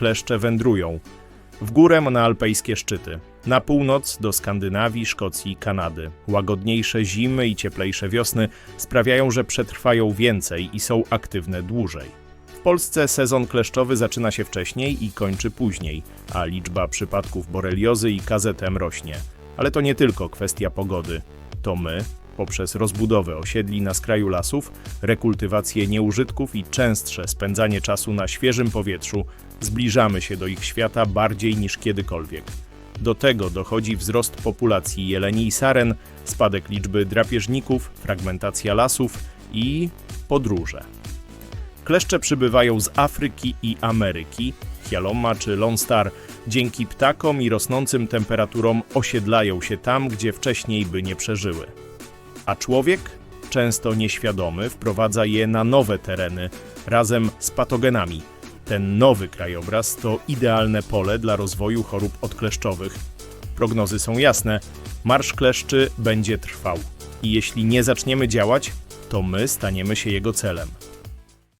kleszcze wędrują. W górę na alpejskie szczyty, na północ do Skandynawii, Szkocji i Kanady. Łagodniejsze zimy i cieplejsze wiosny sprawiają, że przetrwają więcej i są aktywne dłużej. W Polsce sezon kleszczowy zaczyna się wcześniej i kończy później, a liczba przypadków boreliozy i KZM rośnie. Ale to nie tylko kwestia pogody. To my, poprzez rozbudowę osiedli na skraju lasów, rekultywację nieużytków i częstsze spędzanie czasu na świeżym powietrzu, zbliżamy się do ich świata bardziej niż kiedykolwiek. Do tego dochodzi wzrost populacji jeleni i saren, spadek liczby drapieżników, fragmentacja lasów i podróże. Kleszcze przybywają z Afryki i Ameryki, Hialoma czy Lone Star, dzięki ptakom i rosnącym temperaturom osiedlają się tam, gdzie wcześniej by nie przeżyły. A człowiek, często nieświadomy, wprowadza je na nowe tereny razem z patogenami. Ten nowy krajobraz to idealne pole dla rozwoju chorób odkleszczowych. Prognozy są jasne. Marsz kleszczy będzie trwał. I jeśli nie zaczniemy działać, to my staniemy się jego celem.